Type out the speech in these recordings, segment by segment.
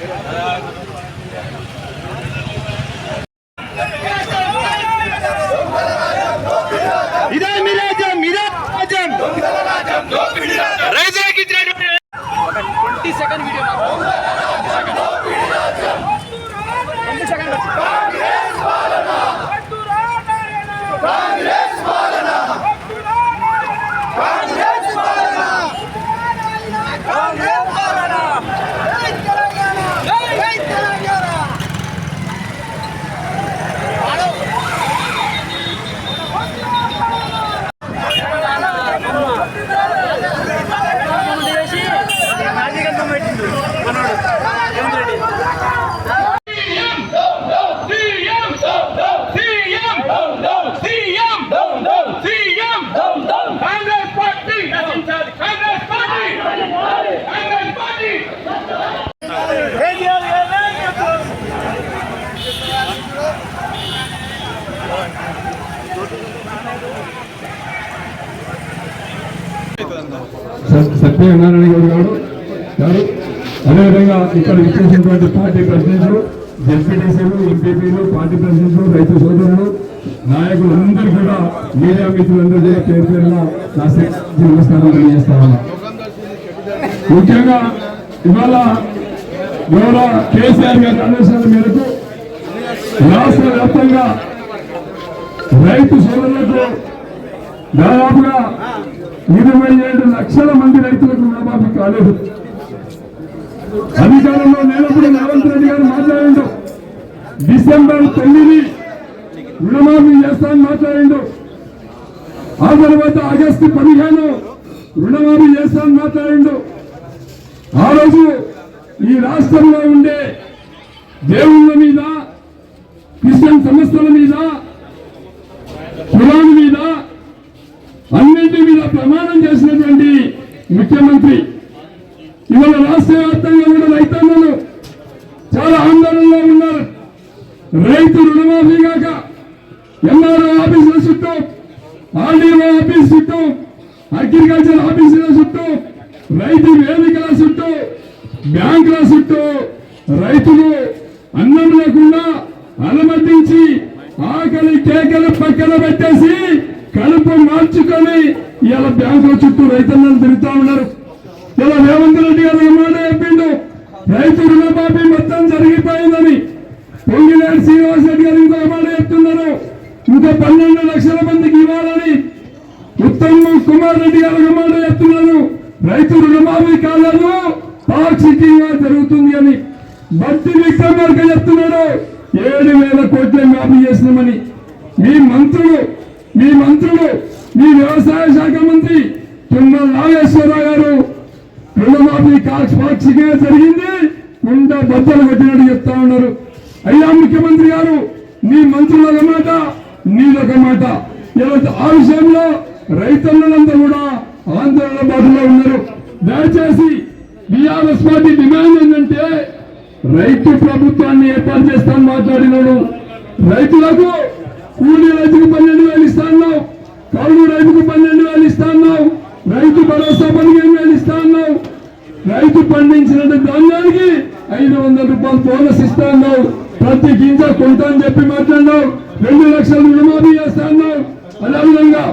Yeah. స- సత్యనారాయణ గౌడ్ గారు గారు అదేవిధంగా ఇక్కడ ఇచ్చేసినటువంటి పార్టీ ప్రెసిడెంట్లు జెడ్పీటీసీలు ఎంపీపీలు పార్టీ ప్రెసిడెంట్లు రైతు సోదరులు నాయకులు అందరూ కూడా మీడియా మిత్రులందరూ కూడా పేరు పేరున నా శ్రీ నమస్కారం తెలియజేస్తా ఉన్నా ముఖ్యంగా ఇవాళ గౌరవ కేసీఆర్ గారి ఆదేశాల మేరకు రాష్ట్ర వ్యాప్తంగా రైతు సోదరులకు దాదాపుగా ఇరవై ఏడు లక్షల మంది రైతులకు రుణమాఫీ కాలేదు. అధికారంలో లేనప్పుడు రేవంత్ రెడ్డి గారు మాట్లాడిండు. డిసెంబర్ తొమ్మిది రుణమాఫీ చేస్తానని మాట్లాడిండు. ఆ తర్వాత ఆగస్టు పదిహేను రుణమాఫీ చేస్తానని మాట్లాడిండు. ఆ రోజు ఈ రాష్ట్రంలో ఉండే దేవుళ్ళ మీద క్రిస్టియన్ సంస్థల మీద కులాల మీద అన్నింటి మీద ప్రమాణం చేసినటువంటి ముఖ్యమంత్రి. ఇవాళ రాష్ట్ర వ్యాప్తంగా కూడా రైతన్నలు చాలా ఆందోళనలో ఉన్నారు. రైతు రుణమాఫీ కాక ఎంఆర్ఓ ఆఫీసుల చుట్టూ ఆర్డీఓ ఆఫీస్ చుట్టూ అగ్రికల్చర్ ఆఫీసుల చుట్టూ రైతు వేదికల చుట్టూ బ్యాంకుల చుట్టూ రైతులు అన్నం లేకుండా అనుమతించి ఆకలి కేకలు పక్కన పెట్టేసి కడుపు మార్చుకొని ఇలా బ్యాంకుల చుట్టూ రైతన్నలు తిరుగుతా ఉన్నారు. ఇలా రేవంత్ రెడ్డి గారు ఏమన్నా చెప్పిండు. రైతు రుణమాఫీ మొత్తం జరిగిపోయిందని పొంగిలేడు శ్రీనివాస్ రెడ్డి గారు ఇంకో మాట చెప్తున్నారు. ఇంకా పన్నెండు లక్షల మందికి ఇవ్వాలని ఉత్తమ్ కుమార్ రెడ్డి గారు ఒక మాట చెప్తున్నారు. రైతు రుణమాఫీ కాలేదు పాక్షికంగా జరుగుతుంది అని. భక్తి విక్రమార్క చెప్తున్నాడు. ఏడు వేల కోట్ల మాఫీ చేసినామని. మీ మంత్రులు మీ మంత్రులు మీ వ్యవసాయ శాఖ మంత్రి తుమ్మల నాగేశ్వరరావు గారు రుణమాఫీ కాక్ష పాక్షికంగా జరిగింది. కుండ బద్దలు కొట్టినట్టు చెప్తా ఉన్నారు. అయ్యా ముఖ్యమంత్రి గారు నీ మంత్రుల ఒక మాట నీదొక మాట. ఇలా ఆ విషయంలో రైతన్నులంతా కూడా ఆందోళన బాధలో ఉన్నారు. దయచేసి బీఆర్ఎస్ పార్టీ డిమాండ్ ఏంటంటే రైతు ప్రభుత్వాన్ని ఏర్పాటు చేస్తాను మాట్లాడినాడు. రైతులకు కూలీ రైతుకు పన్నెండు వేలు ఇస్తాను కౌలు రైతుకు పన్నెండు వేలు ఇస్తాను రైతు భరోసా పదిహేను వేలు ఇస్తాను రైతు పండించిన ధాన్యానికి ఐదు వందల రూపాయలు బోనస్ ఇస్తాను ప్రతి గింజ కొంత అని చెప్పి మాట్లాడినావు. రెండు లక్షలు రుణమాఫీ చేస్తాను అదేవిధంగా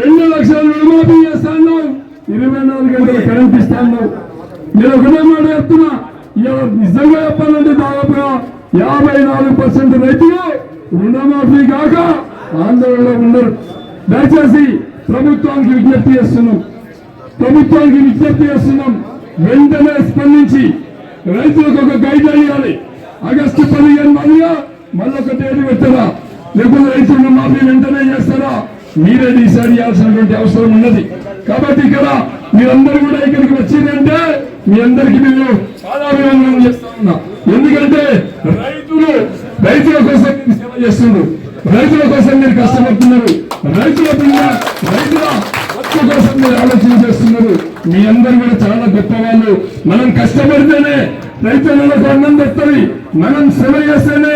రెండు లక్షల రుణమాఫీ చేస్తాను ఇరవై నాలుగు గంటల కరెంట్ ఇస్తాను నేను ఒకటే మాట చెప్తున్నా. నిజంగా చెప్పాలంటే దాదాపుగా యాభై నాలుగు పర్సెంట్ రైతులు రుణమాఫీ కాక ఆందోళనలో ఉన్నారు. దయచేసి ప్రభుత్వానికి విజ్ఞప్తి చేస్తున్నాం. ప్రభుత్వానికి విజ్ఞప్తి చేస్తున్నాం. వెంటనే స్పందించి రైతులకు ఒక గైడ్ అయ్యాలి ఆగస్టు పదిహేను మళ్ళీగా మళ్ళొక తేదీ పెట్టరా లేకపోతే రైతులను మాఫీ వెంటనే చేస్తారా? మీరే డిసైడ్ చేయాల్సినటువంటి అవసరం ఉన్నది. కాబట్టి ఇక్కడ మీరందరూ కూడా ఇక్కడికి వచ్చిందంటే మీ అందరికి నేను పాదాభివందనం చేస్తా ఉన్నా. ఎందుకంటే రైతులు రైతుల కోసం సేవ చేస్తున్నారు రైతుల కోసం మీరు కష్టపడుతున్నారు. రైతుల పిల్ల రైతుల హక్కు కోసం మీరు ఆలోచన చేస్తున్నారు. మీ అందరు కూడా చాలా గొప్పవాళ్ళు. మనం కష్టపడితేనే రైతులకు అన్నం దొరుకుతుంది. మనం సేవ చేస్తేనే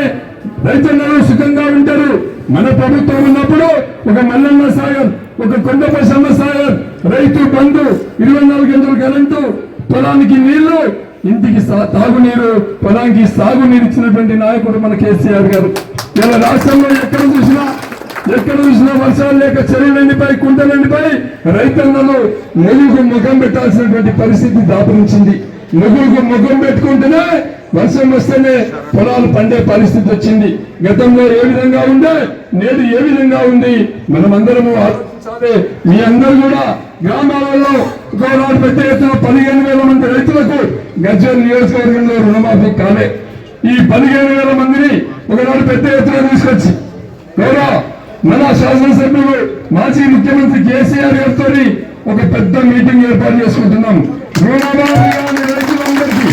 రైతులలో సుఖంగా ఉంటారు. మన ప్రభుత్వం ఉన్నప్పుడు ఒక మల్లన్న సాగర్ ఒక కొండపశమ్మ సాగర్ రైతు బంధు ఇరవై నాలుగు గంటల కరెంటు పొలానికి నీళ్ళు ఇంటికి సా- తాగునీరు పొలానికి సాగునీరు ఇచ్చినటువంటి నాయకుడు మన కేసీఆర్ గారు. ఇలా రాష్ట్రంలో ఎక్కడ చూసినా ఎక్కడ చూసినా వర్షాలు లేక చెరువులు ఎండిపోయి కుంటలు ఎండిపోయి రైతన్నలు నువ్వుకు ముఖం పెట్టాల్సినటువంటి పరిస్థితి దాపరించింది. నువ్వుకు ముఖం పెట్టుకుంటేనే వర్షం వస్తేనే పొలాలు పండే పరిస్థితి వచ్చింది. గతంలో ఏ విధంగా ఉండే నేడు ఏ విధంగా ఉంది? మనమందరము ఆలోచించాలి. మీ అందరూ కూడా గ్రామాలలో గౌరవాలు పెద్ద ఎత్తున పదిహేను వేల మంది రైతులకు గజ్వేల్ నియోజకవర్గంలో రుణమాఫీ కాలే. ఈ పదిహేను వేల మందిని ఒకనాడు పెద్ద ఎత్తున తీసుకొచ్చి గౌరవ మన శాసనసభ్యులు మాజీ ముఖ్యమంత్రి కేసీఆర్ గారితో ఒక పెద్ద మీటింగ్ ఏర్పాటు చేసుకుంటున్నాం రైతులందరికీ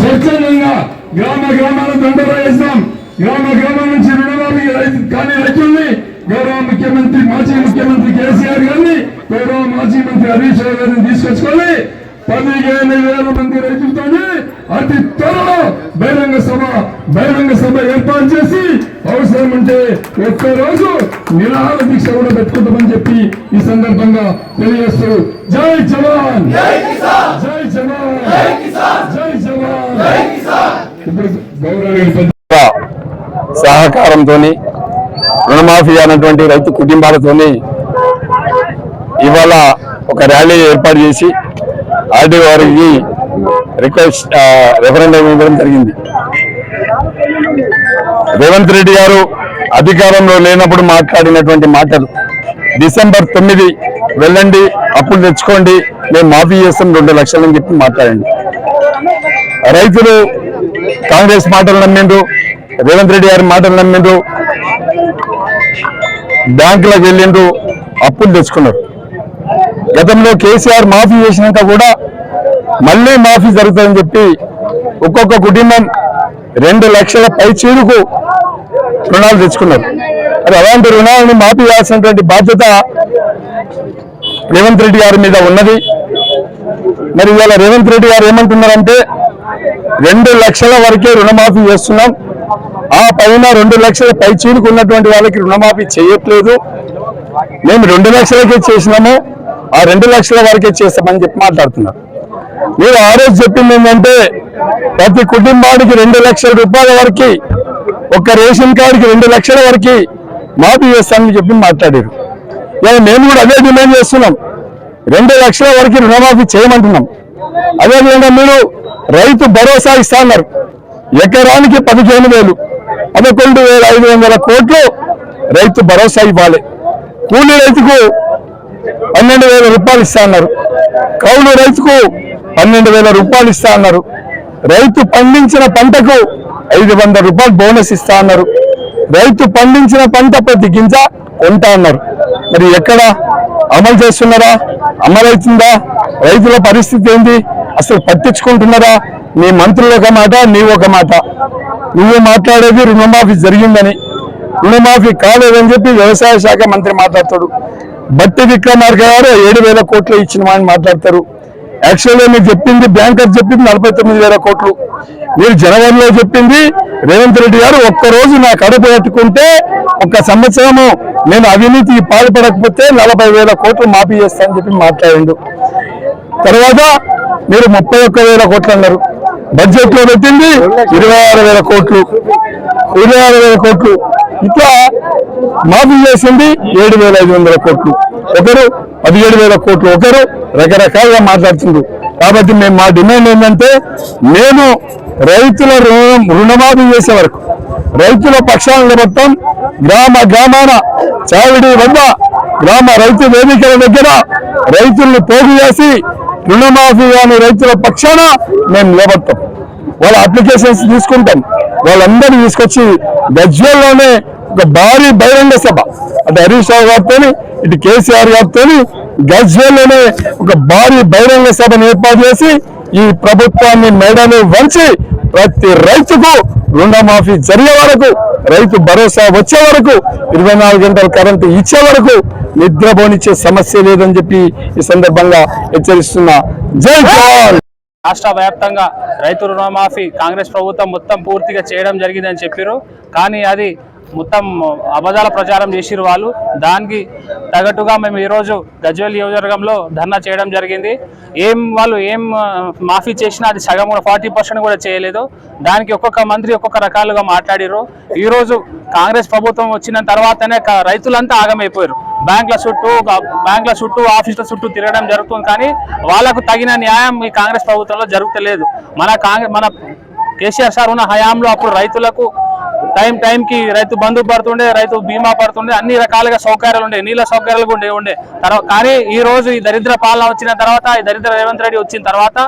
స్వచ్ఛందంగా గ్రామ గ్రామాల దండోరా వేస్తాం. గ్రామ గ్రామం నుంచి రుణమాఫీ కానీ రైతుల్ని గౌరవ ముఖ్యమంత్రి మాజీ ముఖ్యమంత్రి కేసీఆర్ గారిని గౌరవ మాజీ మంత్రి హరీష్ రావు గారిని తీసుకొచ్చుకొని పదిహేను వేల మంది రైతులతోనే అతి త్వరలో బహిరంగ సభ బహిరంగ సభ ఏర్పాటు చేసి అవసరం ఉంటే ఒక్క రోజు నిరాహార దీక్ష కూడా పెట్టుకుంటామని చెప్పి ఈ సందర్భంగా తెలియజేస్తూ జై జవాన్! జై జవాన్! జై జవాన్! ఇప్పుడు గౌరవ పెద్ద సహకారంతో రుణమాఫీ అన్నటువంటి రైతు కుటుంబాలతోని ఇవాళ ఒక ర్యాలీ ఏర్పాటు చేసి ఆర్డీ వారికి రిక్వెస్ట్ రెఫరెండం ఇవ్వడం జరిగింది. రేవంత్ రెడ్డి గారు అధికారంలో లేనప్పుడు మాట్లాడినటువంటి మాటలు డిసెంబర్ తొమ్మిది వెళ్ళండి అప్పులు తెచ్చుకోండి మేము మాఫీ చేస్తాం రెండు లక్షలని చెప్పి మాట్లాడండి. రైతులు కాంగ్రెస్ మాటలు నమ్మిండ్రు రేవంత్ రెడ్డి గారి మాటలు నమ్మిండ్రు బ్యాంకులకు వెళ్ళిండ్రు అప్పులు తెచ్చుకున్నారు. గతంలో కేసీఆర్ మాఫీ చేసినాక కూడా మళ్ళీ మాఫీ జరుగుతుందని చెప్పి ఒక్కొక్క కుటుంబం రెండు లక్షల పై చీరుకు రుణాలు తెచ్చుకున్నారు. అది అలాంటి రుణాలను మాఫీ చేయాల్సినటువంటి బాధ్యత రేవంత్ రెడ్డి గారి మీద ఉన్నది. మరి ఇవాళ రేవంత్ రెడ్డి గారు ఏమంటున్నారంటే రెండు లక్షల వరకే రుణమాఫీ చేస్తున్నాం. ఆ పైన రెండు లక్షల పై చీరుకు ఉన్నటువంటి వాళ్ళకి రుణమాఫీ చేయట్లేదు. మేము రెండు లక్షలకే చేసినాము. ఆ రెండు లక్షల వరకే చేస్తామని చెప్పి మాట్లాడుతున్నారు. మీరు ఆ రోజు చెప్పింది ఏంటంటే ప్రతి కుటుంబానికి రెండు లక్షల రూపాయల వరకు ఒక రేషన్ కార్డుకి రెండు లక్షల వరకు మాఫీ చేస్తామని చెప్పి మాట్లాడారు. ఇవాళ మేము కూడా అదే డిమాండ్ చేస్తున్నాం. రెండు లక్షల వరకు రుణమాఫీ చేయమంటున్నాం. అదేవిధంగా మీరు రైతు భరోసా ఇస్తా అన్నారు. ఎకరానికి పదిహేను వేలు పదకొండు వేల ఐదు వందల కోట్లు రైతు భరోసా ఇవ్వాలి. కూలీ రైతుకు పన్నెండు వేల రూపాయలు ఇస్తా అన్నారు. కౌలు రైతుకు పన్నెండు వేల రూపాయలు ఇస్తా అన్నారు. రైతు పండించిన పంటకు ఐదు వందల రూపాయలు బోనస్ ఇస్తా అన్నారు. రైతు పండించిన పంట ప్రతి గింజ కొంటా అన్నారు. మరి ఎక్కడ? అమలు చేస్తున్నారా? అమలవుతుందా? రైతుల పరిస్థితి ఏంటి అసలు పట్టించుకుంటున్నారా? నీ మంత్రులు ఒక మాట నీవు ఒక మాట. నువ్వు మాట్లాడేది రుణమాఫీ జరిగిందని. రుణమాఫీ కాలేదని చెప్పి వ్యవసాయ శాఖ మంత్రి మాట్లాడతాడు. బట్టి విక్రమార్క గారు ఏడు వేల కోట్లు ఇచ్చిన వాడిని మాట్లాడతారు. యాక్చువల్గా మీరు చెప్పింది బ్యాంకర్ చెప్పింది నలభై తొమ్మిది వేల కోట్లు. మీరు జనవరిలో చెప్పింది రేవంత్ రెడ్డి గారు ఒక్క రోజు నా కడుపు పెట్టుకుంటే ఒక సంవత్సరము నేను అవినీతికి పాల్పడకపోతే నలభై వేల కోట్లు మాఫీ చేస్తానని చెప్పి మాట్లాడిండు. తర్వాత మీరు ముప్పై ఒక్క వేల కోట్లు అన్నారు. బడ్జెట్లో పెట్టింది ఇరవై ఆరు వేల కోట్లు. ఇరవై ఆరు వేల కోట్లు. ఇట్లా మాఫీ చేసింది ఏడు వేల ఐదు వందల కోట్లు. ఒకరు పదిహేడు వేల కోట్లు ఒకరు రకరకాలుగా మాట్లాడుతుంది కాబట్టి మేము మా డిమాండ్ ఏంటంటే మేము రైతుల రుణం రుణమాఫీ చేసే వరకు రైతుల పక్షాన నిలబడతాం గ్రామ గ్రామాన చావిడి వద్ద గ్రామ రైతు వేదికల దగ్గర రైతుల్ని పోగు చేసి రుణమాఫీ కాని రైతుల పక్షాన మేము నిలబడతాం. వాళ్ళ అప్లికేషన్స్ తీసుకుంటాం. వాళ్ళందరినీ తీసుకొచ్చి గజ్వేల్లోనే ఒక భారీ బహిరంగ సభ. అటు హరీష్ రావు గారితో ఇటు కేసీఆర్ గారితో గజ్వేల్లోనే ఒక భారీ బహిరంగ సభను ఏర్పాటు చేసి ఈ ప్రభుత్వాన్ని మెడలు వంచి ప్రతి రైతుకు రుణమాఫీ జరిగే వరకు రైతు భరోసా వచ్చే వరకు ఇరవై నాలుగు గంటల కరెంటు ఇచ్చే వరకు నిద్రపోనిచ్చే సమస్య లేదని చెప్పి ఈ సందర్భంగా హెచ్చరిస్తున్నా జై జవాన్! రాష్ట్ర వ్యాప్తంగా రైతు రుణమాఫీ కాంగ్రెస్ ప్రభుత్వం మొత్తం పూర్తిగా చేయడం జరిగిందని చెప్పారు కానీ అది మొత్తం అబద్ధాల ప్రచారం చేసిరు వాళ్ళు. దానికి తగటుగా మేము ఈరోజు గజ్వేల్ నియోజకవర్గంలో ధర్నా చేయడం జరిగింది. ఏం వాళ్ళు ఏం మాఫీ చేసినా అది సగం ఫార్టీ పర్సెంట్ కూడా చేయలేదు. దానికి ఒక్కొక్క మంత్రి ఒక్కొక్క రకాలుగా మాట్లాడారు ఈరోజు కాంగ్రెస్ ప్రభుత్వం వచ్చిన తర్వాతనే క- రైతులంతా ఆగమైపోయారు బ్యాంకుల చుట్టూ బ్యాంకుల చుట్టూ ఆఫీసుల చుట్టూ తిరగడం జరుగుతుంది కానీ వాళ్ళకు తగిన న్యాయం ఈ కాంగ్రెస్ ప్రభుత్వంలో జరుగుతలేదు. మన కాంగ్రెస్ మన కేసీఆర్ సార్ ఉన్న హయాంలో అప్పుడు రైతులకు టైం టైంకి రైతు బంధు పడుతుండే రైతు బీమా పడుతుండే అన్ని రకాలుగా సౌకర్యాలు ఉండే నీళ్ళ సౌకర్యాలు ఉండే ఉండే. తర్వాత కానీ ఈ రోజు ఈ దరిద్ర పాలన వచ్చిన తర్వాత ఈ దరిద్ర రేవంత్ రెడ్డి వచ్చిన తర్వాత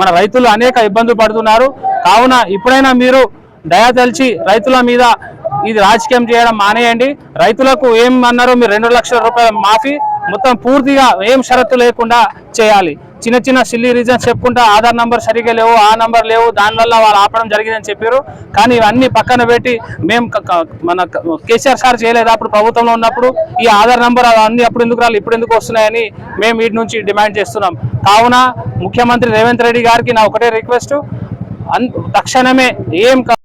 మన రైతులు అనేక ఇబ్బందులు పడుతున్నారు. కావున ఇప్పుడైనా మీరు దయతలిచి రైతుల మీద ఇది రాజకీయం చేయడం మానేయండి. రైతులకు ఏం అన్నారు మీరు రెండు లక్షల రూపాయల మాఫీ మొత్తం పూర్తిగా ఏం షరతు లేకుండా చేయాలి. చిన్న చిన్న సిల్లీ రీజన్స్ చెప్పుకుంటా ఆధార్ నంబర్ సరిగ్గా లేవు ఆ నంబర్ లేవు దానివల్ల వాళ్ళు ఆపడం జరిగిందని చెప్పారు. కానీ ఇవన్నీ పక్కన పెట్టి మేము మన కేసీఆర్ సార్ చేయలేదు అప్పుడు ప్రభుత్వంలో ఉన్నప్పుడు? ఈ ఆధార్ నంబర్ అన్ని అప్పుడు ఎందుకు రాలి ఇప్పుడు ఎందుకు వస్తున్నాయని మేము వీటి నుంచి డిమాండ్ చేస్తున్నాం. కావున ముఖ్యమంత్రి రేవంత్ రెడ్డి గారికి నా ఒకటే రిక్వెస్ట్. అన్ తక్షణమే ఏం క-